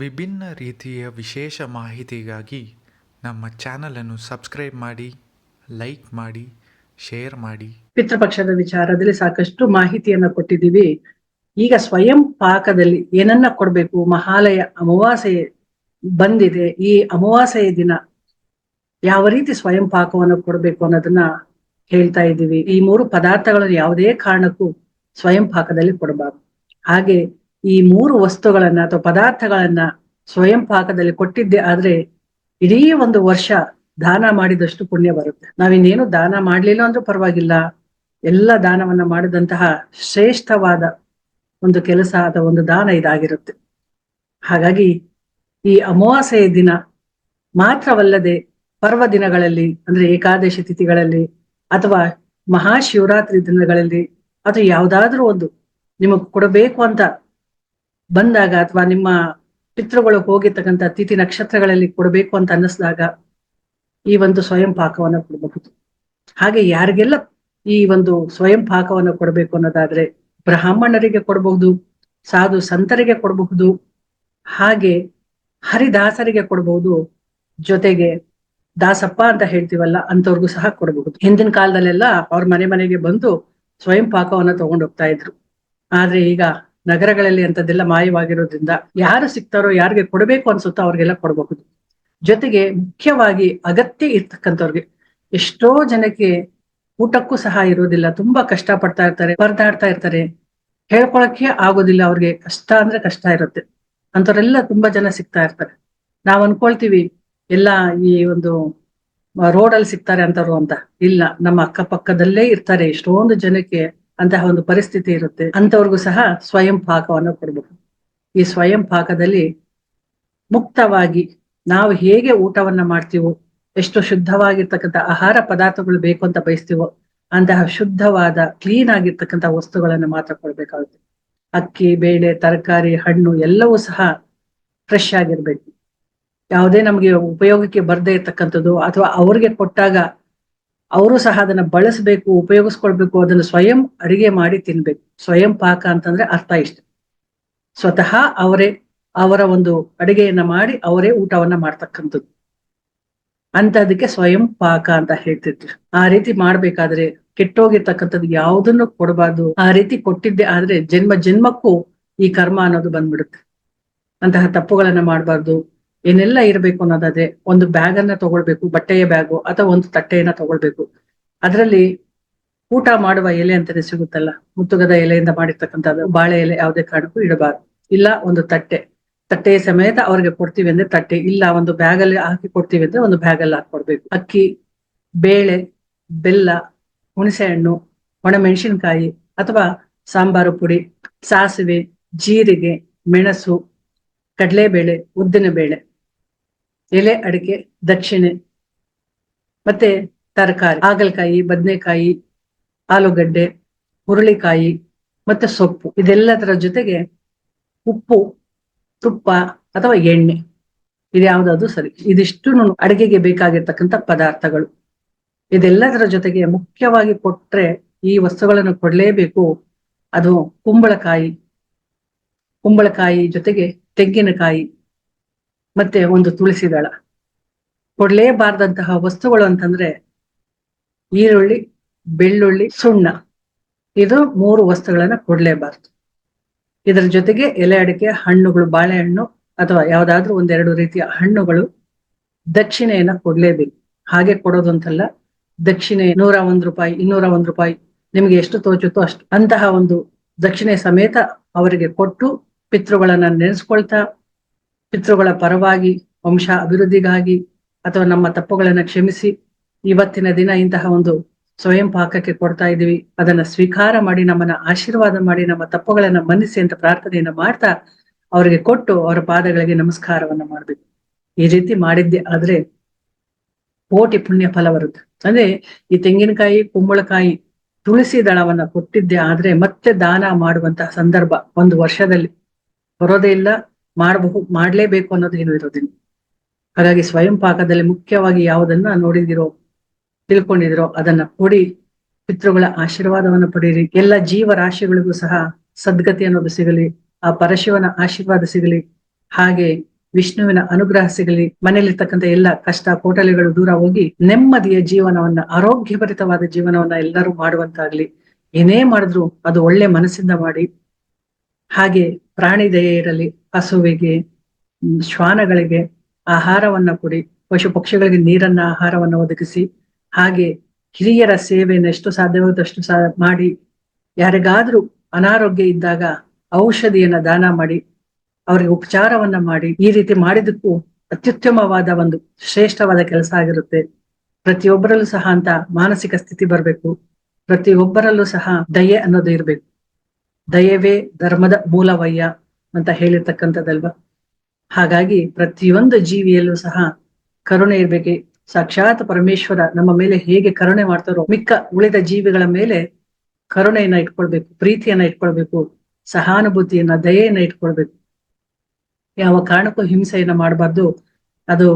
ವಿಭಿನ್ನ ರೀತಿಯ ವಿಶೇಷ ಮಾಹಿತಿಗಾಗಿ ನಮ್ಮ ಚಾನಲನ್ನು ಸಬ್ಸ್ಕ್ರೈಬ್ ಮಾಡಿ, ಲೈಕ್ ಮಾಡಿ, ಶೇರ್ ಮಾಡಿ. ಪಿತೃಪಕ್ಷದ ವಿಚಾರದಲ್ಲಿ ಸಾಕಷ್ಟು ಮಾಹಿತಿಯನ್ನ ಕೊಟ್ಟಿದ್ದೀವಿ. ಈಗ ಸ್ವಯಂ ಪಾಕದಲ್ಲಿ ಏನನ್ನ ಕೊಡಬೇಕು? ಮಹಾಲಯ ಅಮಾವಾಸ್ಯೆ ಬಂದಿದೆ. ಈ ಅಮಾವಾಸ್ಯೆಯ ದಿನ ಯಾವ ರೀತಿ ಸ್ವಯಂ ಪಾಕವನ್ನು ಕೊಡಬೇಕು ಅನ್ನೋದನ್ನ ಹೇಳ್ತಾ ಇದ್ದೀವಿ. ಈ ಮೂರು ಪದಾರ್ಥಗಳನ್ನು ಯಾವುದೇ ಕಾರಣಕ್ಕೂ ಸ್ವಯಂ ಪಾಕದಲ್ಲಿ ಕೊಡಬಾರ್ದು. ಹಾಗೆ ಈ ಮೂರು ವಸ್ತುಗಳನ್ನ ಅಥವಾ ಪದಾರ್ಥಗಳನ್ನ ಸ್ವಯಂ ಪಾಕದಲ್ಲಿ ಕೊಟ್ಟಿದ್ದೆ ಆದ್ರೆ ಇಡೀ ಒಂದು ವರ್ಷ ದಾನ ಮಾಡಿದಷ್ಟು ಪುಣ್ಯ ಬರುತ್ತೆ. ನಾವಿನ್ನೇನು ದಾನ ಮಾಡ್ಲಿಲ್ಲ ಅಂದ್ರೂ ಪರವಾಗಿಲ್ಲ. ಎಲ್ಲ ದಾನವನ್ನ ಮಾಡಿದಂತಹ ಶ್ರೇಷ್ಠವಾದ ಒಂದು ಕೆಲಸ ಅಥವಾ ಒಂದು ದಾನ ಇದಾಗಿರುತ್ತೆ. ಹಾಗಾಗಿ ಈ ಅಮಾವಾಸ್ಯೆಯ ದಿನ ಮಾತ್ರವಲ್ಲದೆ ಪರ್ವ ದಿನಗಳಲ್ಲಿ ಅಂದ್ರೆ ಏಕಾದಶಿ ತಿಥಿಗಳಲ್ಲಿ ಅಥವಾ ಮಹಾಶಿವರಾತ್ರಿ ದಿನಗಳಲ್ಲಿ ಅಥವಾ ಯಾವುದಾದ್ರೂ ಒಂದು ನಿಮಗೆ ಕೊಡಬೇಕು ಅಂತ ಬಂದಾಗ ಅಥವಾ ನಿಮ್ಮ ಪಿತೃಗಳು ಹೋಗಿರ್ತಕ್ಕಂಥ ತಿಥಿ ನಕ್ಷತ್ರಗಳಲ್ಲಿ ಕೊಡಬೇಕು ಅಂತ ಅನ್ನಿಸಿದಾಗ ಈ ಒಂದು ಸ್ವಯಂ ಪಾಕವನ್ನು ಕೊಡಬಹುದು. ಹಾಗೆ ಯಾರಿಗೆಲ್ಲ ಈ ಒಂದು ಸ್ವಯಂ ಪಾಕವನ್ನು ಕೊಡಬೇಕು ಅನ್ನೋದಾದ್ರೆ ಬ್ರಾಹ್ಮಣರಿಗೆ ಕೊಡಬಹುದು, ಸಾಧು ಸಂತರಿಗೆ ಕೊಡಬಹುದು, ಹಾಗೆ ಹರಿದಾಸರಿಗೆ ಕೊಡಬಹುದು, ಜೊತೆಗೆ ದಾಸಪ್ಪ ಅಂತ ಹೇಳ್ತೀವಲ್ಲ ಅಂತವ್ರಿಗೂ ಸಹ ಕೊಡಬಹುದು. ಹಿಂದಿನ ಕಾಲದಲ್ಲೆಲ್ಲ ಅವ್ರ ಮನೆ ಮನೆಗೆ ಬಂದು ಸ್ವಯಂ ಪಾಕವನ್ನ ತಗೊಂಡು ಹೋಗ್ತಾ ಇದ್ರು. ಆದ್ರೆ ಈಗ ನಗರಗಳಲ್ಲಿ ಅಂತದೆಲ್ಲ ಮಾಯವಾಗಿರೋದ್ರಿಂದ ಯಾರು ಸಿಗ್ತಾರೋ, ಯಾರಿಗೆ ಕೊಡಬೇಕು ಅನ್ಸುತ್ತೋ ಅವ್ರಿಗೆಲ್ಲ ಕೊಡಬಹುದು. ಜೊತೆಗೆ ಮುಖ್ಯವಾಗಿ ಅಗತ್ಯ ಇರ್ತಕ್ಕಂಥವ್ರಿಗೆ ಎಷ್ಟೋ ಜನಕ್ಕೆ ಊಟಕ್ಕೂ ಸಹ ಇರೋದಿಲ್ಲ ತುಂಬಾ ಕಷ್ಟ ಪಡ್ತಾ ಇರ್ತಾರೆ, ಪರದಾಡ್ತಾ ಇರ್ತಾರೆ. ಹೇಳ್ಕೊಳಕ್ಕೆ ಆಗೋದಿಲ್ಲ, ಅವ್ರಿಗೆ ಕಷ್ಟ ಅಂದ್ರೆ ಕಷ್ಟ ಇರುತ್ತೆ. ಅಂಥವ್ರೆಲ್ಲ ತುಂಬಾ ಜನ ಸಿಗ್ತಾ ಇರ್ತಾರೆ. ನಾವ್ ಅನ್ಕೊಳ್ತೀವಿ, ಎಲ್ಲ ಈ ಒಂದು ರೋಡ್ ಅಲ್ಲಿ ಸಿಗ್ತಾರೆ ಅಂತವ್ರು ಅಂತ. ಇಲ್ಲ, ನಮ್ಮ ಅಕ್ಕಪಕ್ಕದಲ್ಲೇ ಇರ್ತಾರೆ, ಎಷ್ಟೊಂದು ಜನಕ್ಕೆ ಅಂತಹ ಒಂದು ಪರಿಸ್ಥಿತಿ ಇರುತ್ತೆ. ಅಂತವ್ರಿಗೂ ಸಹ ಸ್ವಯಂ ಪಾಕವನ್ನು ಕೊಡಬಹುದು ಈ ಸ್ವಯಂ ಪಾಕದಲ್ಲಿ ಮುಕ್ತವಾಗಿ ನಾವು ಹೇಗೆ ಊಟವನ್ನ ಮಾಡ್ತೀವೋ, ಎಷ್ಟು ಶುದ್ಧವಾಗಿರ್ತಕ್ಕಂಥ ಆಹಾರ ಪದಾರ್ಥಗಳು ಬೇಕು ಅಂತ ಬಯಸ್ತೀವೋ, ಅಂತಹ ಶುದ್ಧವಾದ ಕ್ಲೀನ್ ಆಗಿರ್ತಕ್ಕಂಥ ವಸ್ತುಗಳನ್ನ ಮಾತ್ರ ಕೊಡ್ಬೇಕಾಗುತ್ತೆ. ಅಕ್ಕಿ, ಬೇಳೆ, ತರಕಾರಿ, ಹಣ್ಣು ಎಲ್ಲವೂ ಸಹ ಫ್ರೆಶ್ ಆಗಿರ್ಬೇಕು. ಯಾವುದೇ ನಮಗೆ ಉಪಯೋಗಕ್ಕೆ ಬರದೇ ಇರ್ತಕ್ಕಂಥದ್ದು ಅಥವಾ ಅವ್ರಿಗೆ ಕೊಟ್ಟಾಗ ಅವರು ಸಹ ಅದನ್ನ ಬಳಸಬೇಕು, ಉಪಯೋಗಿಸ್ಕೊಳ್ಬೇಕು, ಅದನ್ನು ಸ್ವಯಂ ಅಡಿಗೆ ಮಾಡಿ ತಿನ್ಬೇಕು. ಸ್ವಯಂ ಪಾಕ ಅಂತಂದ್ರೆ ಅರ್ಥ ಇಷ್ಟ. ಸ್ವತಃ ಅವರೇ, ಅವರ ಒಂದು ಅಡಿಗೆಯನ್ನ ಮಾಡಿ ಅವರೇ ಊಟವನ್ನ ಮಾಡ್ತಕ್ಕಂಥದ್ದು. ಅಂತದಕ್ಕೆ ಸ್ವಯಂ ಪಾಕ ಅಂತ ಹೇಳ್ತಿದ್ರು. ಆ ರೀತಿ ಮಾಡ್ಬೇಕಾದ್ರೆ ಕೆಟ್ಟೋಗಿರ್ತಕ್ಕಂಥದ್ದು ಯಾವುದನ್ನು ಕೊಡಬಾರ್ದು. ಆ ರೀತಿ ಕೊಟ್ಟಿದ್ದೆ ಆದ್ರೆ ಜನ್ಮ, ಜನ್ಮಕ್ಕೂ ಈ ಕರ್ಮ ಅನ್ನೋದು ಬಂದ್ಬಿಡುತ್ತೆ. ಅಂತಹ ತಪ್ಪುಗಳನ್ನ ಮಾಡಬಾರ್ದು. ಏನೆಲ್ಲ ಇರಬೇಕು ಅನ್ನೋದಾದ್ರೆ ಒಂದು ಬ್ಯಾಗ್ ಅನ್ನ ತಗೊಳ್ಬೇಕು, ಬಟ್ಟೆಯ ಬ್ಯಾಗು ಅಥವಾ ಒಂದು ತಟ್ಟೆಯನ್ನ ತಗೊಳ್ಬೇಕು. ಅದರಲ್ಲಿ ಊಟ ಮಾಡುವ ಎಲೆ ಅಂತಾನೆ ಸಿಗುತ್ತಲ್ಲ, ಮುತ್ತುಗದ ಎಲೆಯಿಂದ ಮಾಡಿರ್ತಕ್ಕಂಥದ್ದು, ಬಾಳೆ ಎಲೆ ಯಾವುದೇ ಕಾರಣಕ್ಕೂ ಇಡಬಾರ್ದು. ಇಲ್ಲ, ಒಂದು ತಟ್ಟೆ. ತಟ್ಟೆಯ ಸಮೇತ ಅವ್ರಿಗೆ ಕೊಡ್ತೀವಿ ಅಂದ್ರೆ ತಟ್ಟೆ. ಇಲ್ಲ, ಒಂದು ಬ್ಯಾಗ್ ಅಲ್ಲಿ ಹಾಕಿ ಕೊಡ್ತೀವಿ ಅಂದ್ರೆ ಒಂದು ಬ್ಯಾಗ್ ಅಲ್ಲಿ ಹಾಕೊಡ್ಬೇಕು. ಅಕ್ಕಿ, ಬೇಳೆ, ಬೆಲ್ಲ, ಹುಣಸೆ ಹಣ್ಣು, ಒಣಮೆಣಸಿನಕಾಯಿ ಅಥವಾ ಸಾಂಬಾರು ಪುಡಿ, ಸಾಸಿವೆ, ಜೀರಿಗೆ, ಮೆಣಸು, ಕಡಲೆಬೇಳೆ ಉದ್ದಿನ ಬೇಳೆ ಎಲೆ, ಅಡಿಕೆ, ದಕ್ಷಿಣೆ, ಮತ್ತೆ ತರಕಾರಿ, ಹಾಗಲಕಾಯಿ, ಬದನೆಕಾಯಿ, ಆಲೂಗಡ್ಡೆ, ಹುರುಳಿಕಾಯಿ, ಮತ್ತೆ ಸೊಪ್ಪು. ಇದೆಲ್ಲದರ ಜೊತೆಗೆ ಉಪ್ಪು, ತುಪ್ಪ ಅಥವಾ ಎಣ್ಣೆ. ಇದ್ಯಾವುದಾದ್ರು ಸರಿ. ಇದಿಷ್ಟು ಅಡಿಗೆಗೆ ಬೇಕಾಗಿರ್ತಕ್ಕಂಥ ಪದಾರ್ಥಗಳು. ಇದೆಲ್ಲದರ ಜೊತೆಗೆ ಮುಖ್ಯವಾಗಿ ಕೊಟ್ರೆ ಈ ವಸ್ತುಗಳನ್ನು ಕೊಡ್ಲೇಬೇಕು. ಅದು ಕುಂಬಳಕಾಯಿ. ಕುಂಬಳಕಾಯಿ ಜೊತೆಗೆ ತೆಂಗಿನಕಾಯಿ. ಮತ್ತೆ ಒಂದು ತುಳಸಿ ದಳ. ಕೊಡ್ಲೇಬಾರ್ದಂತಹ ವಸ್ತುಗಳು ಅಂತಂದ್ರೆ ಈರುಳ್ಳಿ, ಬೆಳ್ಳುಳ್ಳಿ, ಸುಣ್ಣ. ಇದು ಮೂರು ವಸ್ತುಗಳನ್ನ ಕೊಡ್ಲೇಬಾರ್ದು. ಇದರ ಜೊತೆಗೆ ಎಲೆ ಅಡಿಕೆ, ಹಣ್ಣುಗಳು, ಬಾಳೆಹಣ್ಣು ಅಥವಾ ಯಾವ್ದಾದ್ರೂ ಒಂದೆರಡು ರೀತಿಯ ಹಣ್ಣುಗಳು ದಕ್ಷಿಣೆಯನ್ನ ಕೊಡ್ಲೇಬೇಕು. ಹಾಗೆ ಕೊಡೋದು ಅಂತಲ್ಲ ದಕ್ಷಿಣೆ ನೂರ ಒಂದ್ ರೂಪಾಯಿ, ಇನ್ನೂರ ಒಂದ್ ರೂಪಾಯಿ, ನಿಮ್ಗೆ ಎಷ್ಟು ತೋಚುತ್ತೋ ಅಷ್ಟು ಅಂತಹ ಒಂದು ದಕ್ಷಿಣೆ ಸಮೇತ ಅವರಿಗೆ ಕೊಟ್ಟು ಪಿತೃಗಳನ್ನ ನೆನೆಸ್ಕೊಳ್ತಾ ಪಿತೃಗಳ ಪರವಾಗಿ, ವಂಶ ಅಭಿವೃದ್ಧಿಗಾಗಿ ಅಥವಾ ನಮ್ಮ ತಪ್ಪುಗಳನ್ನು ಕ್ಷಮಿಸಿ ಇವತ್ತಿನ ದಿನ ಇಂತಹ ಒಂದು ಸ್ವಯಂ ಪಾಕಕ್ಕೆ ಕೊಡ್ತಾ ಇದೀವಿ ಅದನ್ನ ಸ್ವೀಕಾರ ಮಾಡಿ, ನಮ್ಮನ್ನ ಆಶೀರ್ವಾದ ಮಾಡಿ, ನಮ್ಮ ತಪ್ಪುಗಳನ್ನ ಮನ್ನಿಸಿ ಅಂತ ಪ್ರಾರ್ಥನೆಯನ್ನ ಮಾಡ್ತಾ ಅವರಿಗೆ ಕೊಟ್ಟು ಅವರ ಪಾದಗಳಿಗೆ ನಮಸ್ಕಾರವನ್ನ ಮಾಡಬೇಕು. ಈ ರೀತಿ ಮಾಡಿದ್ದೆ ಆದ್ರೆ ಕೋಟಿ ಪುಣ್ಯ ಫಲ ಬರುತ್ತೆ. ಅಂದ್ರೆ ಈ ತೆಂಗಿನಕಾಯಿ, ಕುಂಬಳಕಾಯಿ ತುಳಸಿ ದಳವನ್ನ ಕೊಟ್ಟಿದ್ದೆ ಆದ್ರೆ ಮತ್ತೆ ದಾನ ಮಾಡುವಂತಹ ಸಂದರ್ಭ ಒಂದು ವರ್ಷದಲ್ಲಿ ಬರೋದೇ ಇಲ್ಲ. ಮಾಡಬಹುದು, ಮಾಡ್ಲೇಬೇಕು ಅನ್ನೋದು ಏನು ಇರೋದಿಲ್ಲ. ಹಾಗಾಗಿ ಸ್ವಯಂ ಪಾಕದಲ್ಲಿ ಮುಖ್ಯವಾಗಿ ಯಾವುದನ್ನ ನೋಡಿದಿರೋ, ತಿಳ್ಕೊಂಡಿದಿರೋ, ಅದನ್ನ ಕೊಡಿ. ಪಿತೃಗಳ ಆಶೀರ್ವಾದವನ್ನು ಪಡೆಯಿರಿ ಎಲ್ಲ ಜೀವರಾಶಿಗಳಿಗೂ ಸಹ ಸದ್ಗತಿ ಅನ್ನೋದು ಸಿಗಲಿ, ಆ ಪರಶಿವನ ಆಶೀರ್ವಾದ ಸಿಗಲಿ, ಹಾಗೆ ವಿಷ್ಣುವಿನ ಅನುಗ್ರಹ ಸಿಗಲಿ, ಮನೆಯಲ್ಲಿರ್ತಕ್ಕಂಥ ಎಲ್ಲ ಕಷ್ಟ ಕೋಟಲೆಗಳು ದೂರ ಹೋಗಿ ನೆಮ್ಮದಿಯ ಜೀವನವನ್ನ, ಆರೋಗ್ಯಭರಿತವಾದ ಜೀವನವನ್ನ ಎಲ್ಲರೂ ಮಾಡುವಂತಾಗ್ಲಿ. ಏನೇ ಮಾಡಿದ್ರು ಅದು ಒಳ್ಳೆ ಮನಸ್ಸಿಂದ ಮಾಡಿ. ಹಾಗೆ ಪ್ರಾಣಿ ದಯೆ ಇರಲಿ ಹಸುವಿಗೆ ಶ್ವಾನಗಳಿಗೆ ಆಹಾರವನ್ನ ಕೊಡಿ. ಪಶು ಪಕ್ಷಿಗಳಿಗೆ ನೀರನ್ನ, ಆಹಾರವನ್ನ ಒದಗಿಸಿ. ಹಾಗೆ ಹಿರಿಯರ ಸೇವೆಯನ್ನು ಎಷ್ಟು ಸಾಧ್ಯವಾದಷ್ಟು ಸಾ, ಮಾಡಿ. ಯಾರಿಗಾದ್ರೂ ಅನಾರೋಗ್ಯ ಇದ್ದಾಗ ಔಷಧಿಯನ್ನ ದಾನ ಮಾಡಿ. ಅವರಿಗೆ ಉಪಚಾರವನ್ನ ಮಾಡಿ. ಈ ರೀತಿ ಮಾಡಿದಕ್ಕೂ ಅತ್ಯುತ್ತಮವಾದ ಒಂದು ಶ್ರೇಷ್ಠವಾದ ಕೆಲಸ ಆಗಿರುತ್ತೆ. ಪ್ರತಿಯೊಬ್ಬರಲ್ಲೂ ಸಹ ಅಂತ ಮಾನಸಿಕ ಸ್ಥಿತಿ ಬರಬೇಕು. ಪ್ರತಿಯೊಬ್ಬರಲ್ಲೂ ಸಹ ದಯೆ ಅನ್ನೋದು ಇರ್ಬೇಕು. ದಯವೇ ಧರ್ಮದ ಮೂಲವಯ್ಯ ಅಂತ ಹೇಳಿರ್ತಕ್ಕಂಥದ್ದಲ್ವಾ? ಹಾಗಾಗಿ ಪ್ರತಿಯೊಂದು ಜೀವಿಯಲ್ಲೂ ಸಹ ಕರುಣೆ ಇರ್ಬೇಕು. ಸಾಕ್ಷಾತ್ ಪರಮೇಶ್ವರ ನಮ್ಮ ಮೇಲೆ ಹೇಗೆ ಕರುಣೆ ಮಾಡ್ತಾರೋ, ಮಿಕ್ಕ ಉಳಿದ ಜೀವಿಗಳ ಮೇಲೆ ಕರುಣೆಯನ್ನ ಇಟ್ಕೊಳ್ಬೇಕು, ಪ್ರೀತಿಯನ್ನ ಇಟ್ಕೊಳ್ಬೇಕು, ಸಹಾನುಭೂತಿಯನ್ನ, ದಯೆಯನ್ನ ಇಟ್ಕೊಳ್ಬೇಕು. ಯಾವ ಕಾರಣಕ್ಕೂ ಹಿಂಸೆಯನ್ನ ಮಾಡಬಾರ್ದು. ಅದು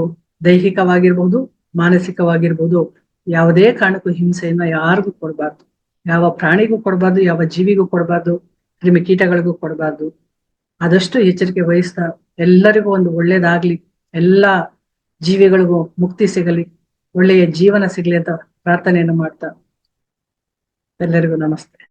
ದೈಹಿಕವಾಗಿರ್ಬಹುದು ಮಾನಸಿಕವಾಗಿರ್ಬೋದು, ಯಾವುದೇ ಕಾರಣಕ್ಕೂ ಹಿಂಸೆಯನ್ನ ಯಾರಿಗೂ ಕೊಡಬಾರ್ದು. ಯಾವ ಪ್ರಾಣಿಗೂ ಕೊಡಬಾರ್ದು, ಯಾವ ಜೀವಿಗೂ ಕೊಡಬಾರ್ದು. ಕ್ರಿಮಿಕೀಟಗಳಿಗೂ ಕೊಡಬಾರ್ದು. ಆದಷ್ಟು ಎಚ್ಚರಿಕೆ ವಹಿಸ್ತಾ ಎಲ್ಲರಿಗೂ ಒಂದು ಒಳ್ಳೇದಾಗ್ಲಿ, ಎಲ್ಲ ಜೀವಿಗಳಿಗೂ ಮುಕ್ತಿ ಸಿಗಲಿ, ಒಳ್ಳೆಯ ಜೀವನ ಸಿಗ್ಲಿ ಅಂತ ಪ್ರಾರ್ಥನೆಯನ್ನು ಮಾಡ್ತಾ ಎಲ್ಲರಿಗೂ ನಮಸ್ತೆ.